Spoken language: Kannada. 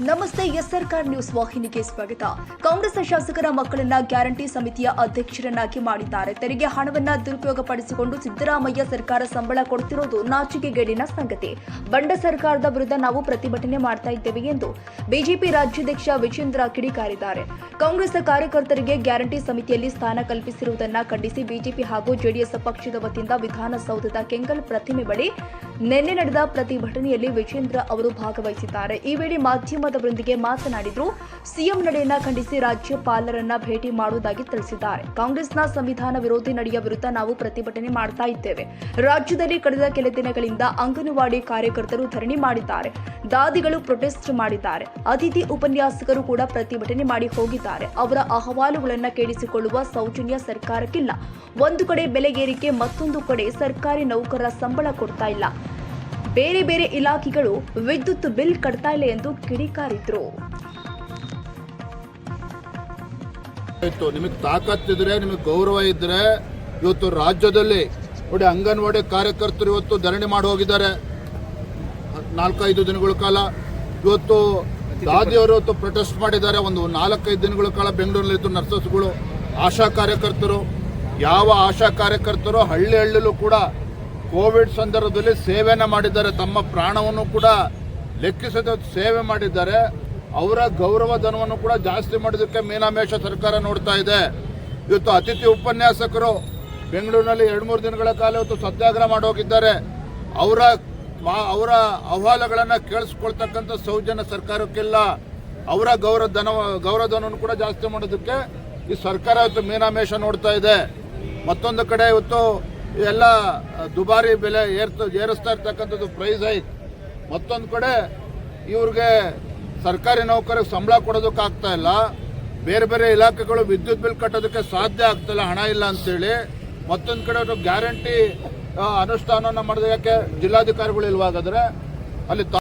ನಮಸ್ತೆ ಎಸ್ ಸರ್ಕಾರ್ ನ್ಯೂಸ್ ವಾಹಿನಿಗೆ ಸ್ವಾಗತ. ಕಾಂಗ್ರೆಸ್ ಶಾಸಕರ ಮಕ್ಕಳನ್ನ ಗ್ಯಾರಂಟಿ ಸಮಿತಿಯ ಅಧ್ಯಕ್ಷರನ್ನಾಗಿ ಮಾಡಿದ್ದಾರೆ. ತೆರಿಗೆ ಹಣವನ್ನ ದುರುಪಯೋಗಪಡಿಸಿಕೊಂಡು ಸಿದ್ದರಾಮಯ್ಯ ಸರ್ಕಾರ ಸಂಬಳ ಕೊಡ್ತಿರೋದು ನಾಚಿಕೆಗೇಡಿನ ಸಂಗತಿ. ಬಂಡ ಸರ್ಕಾರದ ವಿರುದ್ಧ ನಾವು ಪ್ರತಿಭಟನೆ ಮಾಡ್ತಾ ಇದ್ದೇವೆ ಎಂದು ಬಿಜೆಪಿ ರಾಜ್ಯಾಧ್ಯಕ್ಷ ವಿಜೇಂದ್ರ ಕಿಡಿಕಾರಿದ್ದಾರೆ. ಕಾಂಗ್ರೆಸ್ ಕಾರ್ಯಕರ್ತರಿಗೆ ಗ್ಯಾರಂಟಿ ಸಮಿತಿಯಲ್ಲಿ ಸ್ಥಾನ ಕಲ್ಪಿಸಿರುವುದನ್ನ ಖಂಡಿಸಿ ಬಿಜೆಪಿ ಹಾಗೂ ಜೆಡಿಎಸ್ ಪಕ್ಷದ ವತಿಯಿಂದ ವಿಧಾನಸೌಧದ ಕೆಂಗಲ್ ಪ್ರತಿಮೆ ಬಳಿ ನಿನ್ನೆ ನಡೆದ ಪ್ರತಿಭಟನೆಯಲ್ಲಿ ವಿಜೇಂದ್ರ ಅವರು ಭಾಗವಹಿಸಿದ್ದಾರೆ. ಈ ವೇಳೆ ಮಾಧ್ಯಮದವರೊಂದಿಗೆ ಮಾತನಾಡಿದ್ರು, ಸಿಎಂ ನಡೆಯನ್ನ ಖಂಡಿಸಿ ರಾಜ್ಯಪಾಲರನ್ನ ಭೇಟಿ ಮಾಡುವುದಾಗಿ ತಿಳಿಸಿದ್ದಾರೆ. ಕಾಂಗ್ರೆಸ್ನ ಸಂವಿಧಾನ ವಿರೋಧಿ ನಡೆಯ ವಿರುದ್ಧ ನಾವು ಪ್ರತಿಭಟನೆ ಮಾಡ್ತಾ ಇದ್ದೇವೆ. ರಾಜ್ಯದಲ್ಲಿ ಕಳೆದ ಕೆಲ ದಿನಗಳಿಂದ ಅಂಗನವಾಡಿ ಕಾರ್ಯಕರ್ತರು ಧರಣಿ ಮಾಡಿದ್ದಾರೆ. ದಾದಿಗಳು ಪ್ರೊಟೆಸ್ಟ್ ಮಾಡಿದ್ದಾರೆ. ಅತಿಥಿ ಉಪನ್ಯಾಸಕರು ಕೂಡ ಪ್ರತಿಭಟನೆ ಮಾಡಿ ಹೋಗಿದ್ದಾರೆ. ಅವರ ಅಹವಾಲುಗಳನ್ನು ಕೇಳಿಸಿಕೊಳ್ಳುವ ಸೌಜನ್ಯ ಸರ್ಕಾರಕ್ಕಿಲ್ಲ. ಒಂದು ಕಡೆ ಬೆಲೆ ಏರಿಕೆ, ಮತ್ತೊಂದು ಕಡೆ ಸರ್ಕಾರಿ ನೌಕರರ ಸಂಬಳ ಕೊಡ್ತಾ ಇಲ್ಲ. ಬೇರೆ ಬೇರೆ ಇಲಾಖೆಗಳು ವಿದ್ಯುತ್ ಬಿಲ್ ಕಟ್ತಾ ಇಲ್ಲ ಎಂದು ಕಿಡಿಕಾರಿದ್ರು. ನಿಮಗೆ ನಿಮಗೆ ತಾಕತ್ತಿದ್ರೆ ನಿಮಗೆ ಗೌರವ ಇದ್ರೆ, ಇವತ್ತು ರಾಜ್ಯದಲ್ಲಿ ನೋಡಿ, ಅಂಗನವಾಡಿ ಕಾರ್ಯಕರ್ತರು ಇವತ್ತು ಧರಣಿ ಮಾಡಿ ಹೋಗಿದ್ದಾರೆ. ನಾಲ್ಕೈದು ದಿನಗಳ ಕಾಲ. ಇವತ್ತು ದಾದಿಯವರು ಇವತ್ತು ಪ್ರೊಟೆಸ್ಟ್ ಮಾಡಿದ್ದಾರೆ. ಒಂದು ನಾಲ್ಕೈದು ದಿನಗಳ ಕಾಲ ಬೆಂಗಳೂರಲ್ಲಿ ಇತ್ತು ನರ್ಸಸ್ಗಳು ಆಶಾ ಕಾರ್ಯಕರ್ತರು. ಯಾವ ಆಶಾ ಕಾರ್ಯಕರ್ತರು ಹಳ್ಳಿ ಹಳ್ಳಿಲೂ ಕೂಡ ಕೋವಿಡ್ ಸಂದರ್ಭದಲ್ಲಿ ಸೇವೆಯನ್ನು ಮಾಡಿದ್ದಾರೆ, ತಮ್ಮ ಪ್ರಾಣವನ್ನು ಕೂಡ ಲೆಕ್ಕಿಸದ ಸೇವೆ ಮಾಡಿದ್ದಾರೆ. ಅವರ ಗೌರವ ಧನವನ್ನು ಕೂಡ ಜಾಸ್ತಿ ಮಾಡೋದಕ್ಕೆ ಮೀನಾಮೇಷ ಸರ್ಕಾರ ನೋಡ್ತಾ ಇದೆ. ಇವತ್ತು ಅತಿಥಿ ಉಪನ್ಯಾಸಕರು ಬೆಂಗಳೂರಿನಲ್ಲಿ ಎರಡು ಮೂರು ದಿನಗಳ ಕಾಲ ಇವತ್ತು ಸತ್ಯಾಗ್ರಹ ಮಾಡೋಗಿದ್ದಾರೆ ಅವರ ಅವರ ಅಹವಾಲುಗಳನ್ನು ಕೇಳಿಸ್ಕೊಳ್ತಕ್ಕಂಥ ಸೌಜನ್ಯ ಸರ್ಕಾರಕ್ಕಿಲ್ಲ. ಅವರ ಗೌರವ ಧನ ಗೌರವ ಧನವನ್ನು ಕೂಡ ಜಾಸ್ತಿ ಮಾಡೋದಕ್ಕೆ ಈ ಸರ್ಕಾರ ಇವತ್ತು ಮೀನಾಮೇಷ ನೋಡ್ತಾ ಇದೆ. ಮತ್ತೊಂದು ಕಡೆ ಇವತ್ತು ಎಲ್ಲ ದುಬಾರಿ ಬೆಲೆ ಏರ್ತ, ಏರಿಸ್ತಾ ಇರ್ತಕ್ಕಂಥದ್ದು ಪ್ರೈಸ್ ಐಕ್ ಮತ್ತೊಂದು ಕಡೆ ಇವ್ರಿಗೆ ಸರ್ಕಾರಿ ನೌಕರಿಗೆ ಸಂಬಳ ಕೊಡೋದಕ್ಕೆ ಆಗ್ತಾ ಇಲ್ಲ. ಬೇರೆ ಬೇರೆ ಇಲಾಖೆಗಳು ವಿದ್ಯುತ್ ಬಿಲ್ ಕಟ್ಟೋದಕ್ಕೆ ಸಾಧ್ಯ ಆಗ್ತಿಲ್ಲ ಹಣ ಇಲ್ಲ ಅಂತೇಳಿ. ಮತ್ತೊಂದು ಕಡೆ ಗ್ಯಾರಂಟಿ ಅನುಷ್ಠಾನನ ಯಾಕೆ ಜಿಲ್ಲಾಧಿಕಾರಿಗಳು ಇಲ್ವಾಗಾದ್ರೆ ಅಲ್ಲಿ